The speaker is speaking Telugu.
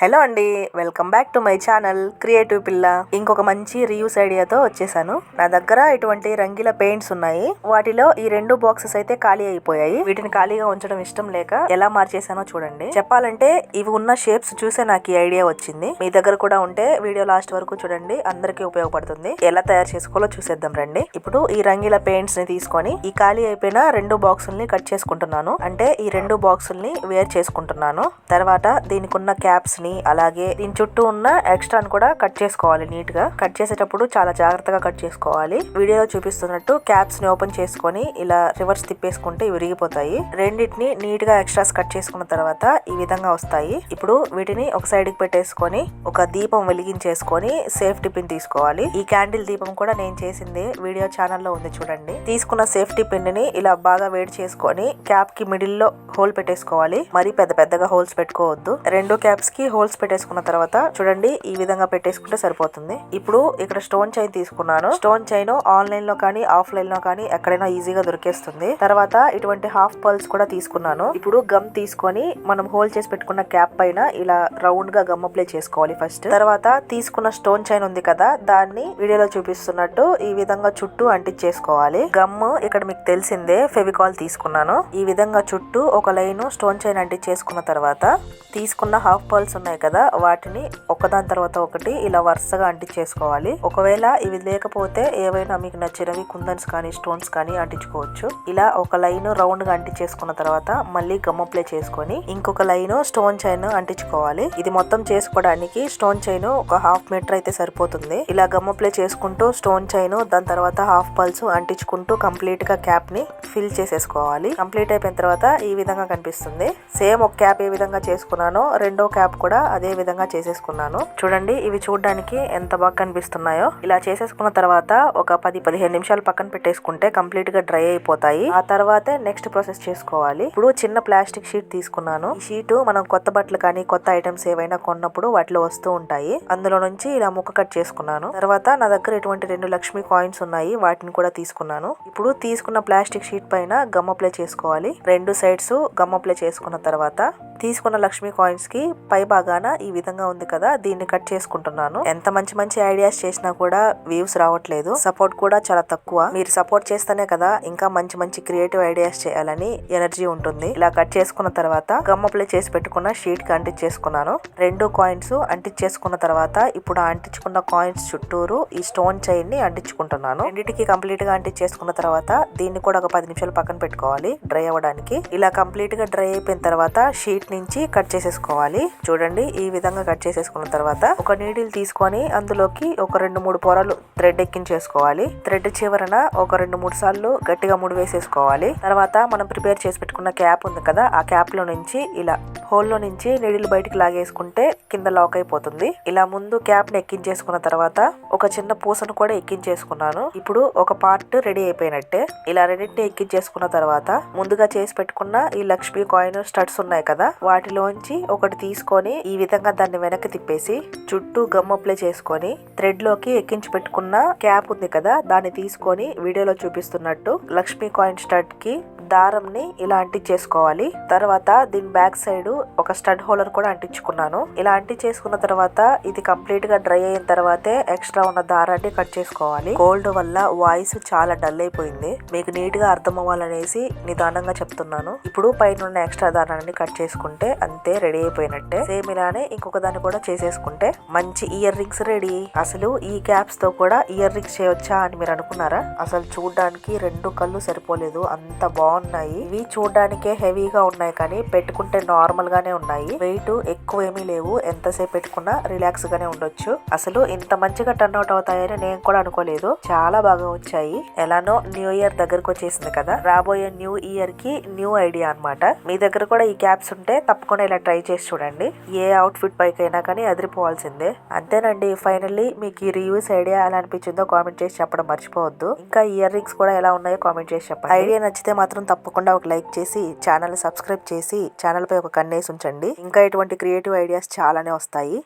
హలో అండి welcome back to my channel creative పిల్ల. ఇంకొక మంచి రీయూస్ ఐడియాతో వచ్చేసాను. నా దగ్గర ఇటువంటి రంగిల పెయింట్స్ ఉన్నాయి. వాటిలో ఈ రెండు బాక్సెస్ అయితే ఖాళీ అయిపోయాయి. వీటిని ఖాళీగా ఉంచడం ఇష్టం లేక ఎలా మార్చేసానో చూడండి. చెప్పాలంటే ఇవి ఉన్న షేప్స్ చూసే నాకు ఈ ఐడియా వచ్చింది. మీ దగ్గర కూడా ఉంటే వీడియో లాస్ట్ వరకు చూడండి. అందరికీ ఉపయోగపడుతుంది. ఎలా తయారు చేసుకోవాలో చూసేద్దాం రండి. ఇప్పుడు ఈ రంగిల పెయింట్స్ని తీసుకొని ఈ ఖాళీ అయిపోయిన రెండు బాక్సుల్ని కట్ చేసుకుంటున్నాను. అంటే ఈ రెండు బాక్సుల్ని వేర్ చేసుకుంటున్నాను. తర్వాత దీనికి ఉన్న క్యాప్స్ ని అలాగే దీని చుట్టూ ఉన్న ఎక్స్ట్రాని కూడా కట్ చేసుకోవాలి నీట్గా. కట్ చేసేటప్పుడు చాలా జాగ్రత్తగా కట్ చేసుకోవాలి. వీడియోలో చూపిస్తున్నట్టు క్యాప్స్ని ఓపెన్ చేసుకొని ఇలా రివర్స్ తిప్పేసుకుంటే విరిగిపోతాయి. రెండింటిని నీట్గా ఎక్స్ట్రాస్ కట్ చేసుకున్న తర్వాత ఈ విధంగా వస్తాయి. ఇప్పుడు వీటిని ఒక సైడ్కి పెట్టేసుకొని ఒక దీపం వెలిగించేసుకొని సేఫ్టీ పిన్ తీసుకోవాలి. ఈ క్యాండిల్ దీపం కూడా నేను చేసింది వీడియో ఛానల్లో ఉంది చూడండి. తీసుకున్న సేఫ్టీ పిన్ని ఇలా బాగా వేడి చేసుకొని క్యాప్కి మిడిల్లో హోల్ పెట్టేసుకోవాలి. మరి పెద్ద పెద్దగా హోల్స్ పెట్టుకోవద్దు. రెండు క్యాప్స్కి హోల్స్ పెట్టేసుకున్న తర్వాత చూడండి ఈ విధంగా పెట్టేసుకుంటే సరిపోతుంది. ఇప్పుడు ఇక్కడ స్టోన్ చైన్ తీసుకున్నాను. స్టోన్ చైన్ ఆన్లైన్లో కానీ ఆఫ్లైన్లో కానీ ఎక్కడైనా ఈజీగా దొరికేస్తుంది. తర్వాత ఇటువంటి హాఫ్ పర్ల్స్ కూడా తీసుకున్నాను. ఇప్పుడు గమ్ తీసుకొని మనం హోల్ చేసి పెట్టుకున్న క్యాప్ పైన ఇలా రౌండ్గా గమ్ అప్లై చేసుకోవాలి ఫస్ట్ తర్వాత తీసుకున్న స్టోన్ చైన్ ఉంది కదా దాన్ని వీడియోలో చూపిస్తున్నట్టు ఈ విధంగా చుట్టూ అంటించేసుకోవాలి. గమ్ ఇక్కడ మీకు తెలిసిందే ఫెవికాల్ తీసుకున్నాను. ఈ విధంగా చుట్టూ ఒక లైన్ స్టోన్ చైన్ అంటించేసుకున్న తర్వాత తీసుకున్న హాఫ్ పర్ల్స్ ఉన్నాయి కదా వాటిని ఒకదాని తర్వాత ఒకటి ఇలా వరుసగా అంటించేసుకోవాలి ఒకవేళ ఇవి లేకపోతే ఏవైనా మీకు నచ్చినవి కుందన్స్ కానీ స్టోన్స్ కానీ అంటించుకోవచ్చు. ఇలా ఒక లైన్ రౌండ్గా అంటించేసుకున్న తర్వాత మళ్ళీ గమ్ అప్లై చేసుకొని ఇంకొక లైన్ స్టోన్ చైన్ అంటించుకోవాలి. ఇది మొత్తం చేసుకోవడానికి స్టోన్ చైన్ ఒక హాఫ్ మీటర్ అయితే సరిపోతుంది. ఇలా గమ్ అప్లై చేసుకుంటూ స్టోన్ చైన్ దాని తర్వాత హాఫ్ పల్స్ అంటించుకుంటూ కంప్లీట్గా క్యాప్ని ఫిల్ చేసేసుకోవాలి. కంప్లీట్ అయిపోయిన తర్వాత ఈ విధంగా కనిపిస్తుంది. సేమ్ ఒక క్యాప్ ఏ విధంగా చేసుకున్నానో రెండో క్యాప్ కూడా అదే విధంగా చేసేసుకున్నాను. చూడండి ఇవి చూడడానికి ఎంత బాగా కనిపిస్తున్నాయో. ఇలా చేసేసుకున్న తర్వాత ఒక పది పదిహేను నిమిషాలు పక్కన పెట్టేసుకుంటే కంప్లీట్గా డ్రై అయిపోతాయి. ఆ తర్వాతే నెక్స్ట్ ప్రాసెస్ చేసుకోవాలి. ఇప్పుడు చిన్న ప్లాస్టిక్ షీట్ తీసుకున్నాను. ఈ షీట్ మనం కొత్త బట్టలు కానీ కొత్త ఐటమ్స్ ఏవైనా కొన్నప్పుడు వాటిలో వస్తూ ఉంటాయి. అందులో నుంచి ఇలా ముక్క కట్ చేసుకున్నాను. తర్వాత నా దగ్గర ఇటువంటి రెండు లక్ష్మి కాయిన్స్ ఉన్నాయి. వాటిని కూడా తీసుకున్నాను. ఇప్పుడు తీసుకున్న ప్లాస్టిక్ షీట్ పైన గమ్ అప్లై చేసుకోవాలి. రెండు సైడ్స్ గమ్ అప్లై చేసుకున్న తర్వాత తీసుకున్న లక్ష్మీ కాయిన్స్కి పై భాగాన ఈ విధంగా ఉంది కదా దీన్ని కట్ చేసుకుంటున్నాను. ఎంత మంచి మంచి ఐడియాస్ చేసినా కూడా వ్యూస్ రావట్లేదు. సపోర్ట్ కూడా చాలా తక్కువ. మీరు సపోర్ట్ చేస్తేనే కదా ఇంకా మంచి మంచి క్రియేటివ్ ఐడియాస్ చేయాలని ఎనర్జీ ఉంటుంది. ఇలా కట్ చేసుకున్న తర్వాత గమ్ అప్లై చేసి పెట్టుకున్న షీట్కి అంటించేసుకున్నాను రెండు కాయిన్స్ అంటించేసుకున్న తర్వాత ఇప్పుడు అంటించుకున్న కాయిన్స్ చుట్టూరు ఈ స్టోన్ చైన్ని అంటించుకుంటున్నాను. రెండింటికి కంప్లీట్గా అంటించేసుకున్న తర్వాత దీన్ని కూడా ఒక పది నిమిషాలు పక్కన పెట్టుకోవాలి డ్రై అవ్వడానికి. ఇలా కంప్లీట్గా డ్రై అయిపోయిన తర్వాత షీట్ నుంచి కట్ చేసేసుకోవాలి. చూడండి ఈ విధంగా కట్ చేసేసుకున్న తర్వాత ఒక నీడిల్ తీసుకొని అందులోకి ఒక రెండు మూడు పొరలు థ్రెడ్ ఎక్కించేసుకోవాలి. థ్రెడ్ చివరన ఒక రెండు మూడు సార్లు గట్టిగా ముడి వేసేసుకోవాలి తర్వాత మనం ప్రిపేర్ చేసి పెట్టుకున్న క్యాప్ ఉంది కదా ఆ క్యాప్లో నుంచి ఇలా హోల్లో నుంచి నీడిల్ బయటికి లాగేసుకుంటే కింద లాక్ అయిపోతుంది. ఇలా ముందు క్యాప్ని ఎక్కించేసుకున్న తర్వాత ఒక చిన్న పూసను కూడా ఎక్కించేసుకున్నాను. ఇప్పుడు ఒక పార్ట్ రెడీ అయిపోయినట్టే. ఇలా రెండింటిని ఎక్కించేసుకున్న తర్వాత ముందుగా చేసి పెట్టుకున్న ఈ లక్ష్మీ కాయిన్ స్టడ్స్ ఉన్నాయి కదా వాటిలోంచి ఒకటి తీసుకొని ఈ విధంగా దాన్ని వెనక్కి తిప్పేసి చుట్టూ గమ్ అప్లై చేసుకొని థ్రెడ్లోకి ఎక్కించి పెట్టుకున్న క్యాప్ ఉంది కదా దాన్ని తీసుకొని వీడియోలో చూపిస్తున్నట్టు లక్ష్మీ కాయిన్ స్టడ్కి దారంని ఇలా అంటించేసుకోవాలి తర్వాత దీని బ్యాక్ సైడ్ ఒక స్టడ్ హోల్డర్ కూడా అంటించుకున్నాను. ఇలా అంటించేసుకున్న తర్వాత ఇది కంప్లీట్గా డ్రై అయిన తర్వాతే ఎక్స్ట్రా ఉన్న దారాన్ని కట్ చేసుకోవాలి. కోల్డ్ వల్ల వాయిస్ చాలా డల్ అయిపోయింది. మీకు నీట్గా అర్థం అవ్వాలనేసి నిదానంగా చెప్తున్నాను. ఇప్పుడు పైన ఉన్న ఎక్స్ట్రా దారాన్ని కట్ చేసుకుంటే అంతే రెడీ అయిపోయినట్టే. సేమ్ ఇలానే ఇంకొక దాన్ని కూడా చేసేసుకుంటే మంచి ఇయర్ రింగ్స్ రెడీ. అసలు ఈ క్యాప్స్తో కూడా ఇయర్ రింగ్స్ చేయొచ్చా అని మీరు అనుకున్నారా? అసలు చూడడానికి రెండు కళ్ళు సరిపోలేదు. అంత బాగున్నాయి. ఇవి చూడడానికే హెవీగా ఉన్నాయి కానీ పెట్టుకుంటే నార్మల్ గానే ఉన్నాయి. వెయిట్ ఎక్కువ ఏమీ లేవు. ఎంతసేపు పెట్టుకున్నా రిలాక్స్ గానే ఉండొచ్చు. అసలు ఇంత మంచిగా టర్న్ అవుట్ అవుతాయని నేను కూడా అనుకోలేదు. చాలా బాగా వచ్చాయి. ఎలానో న్యూ ఇయర్ దగ్గరకు వచ్చేసింది కదా. రాబోయే న్యూ ఇయర్కి న్యూ ఐడియా అన్నమాట. మీ దగ్గర కూడా ఈ క్యాప్స్ ఉంటే తప్పకుండా ఇలా ట్రై చేసి చూడండి. ఏ అవుట్ ఫిట్ పైకైనా అయినా కానీ అదిరిపోవాల్సిందే. అంతేనండి ఫైనల్లీ మీకు ఈ రివ్యూస్ ఐడియా ఎలా అనిపించిందో కామెంట్ చేసి చెప్పడం మర్చిపోవద్దు. ఇంకా ఇయర్ రింగ్స్ కూడా ఎలా ఉన్నాయో కామెంట్ చేసి చెప్పండి. ఐడియా నచ్చితే మాత్రం తప్పకుండా ఒక లైక్ చేసి ఛానల్ సబ్స్క్రైబ్ చేసి ఛానల్ పై ఒక అనేసి ఉంచండి. ఇంకా ఇటువంటి క్రియేటివ్ ఐడియాస్ చాలానే వస్తాయి.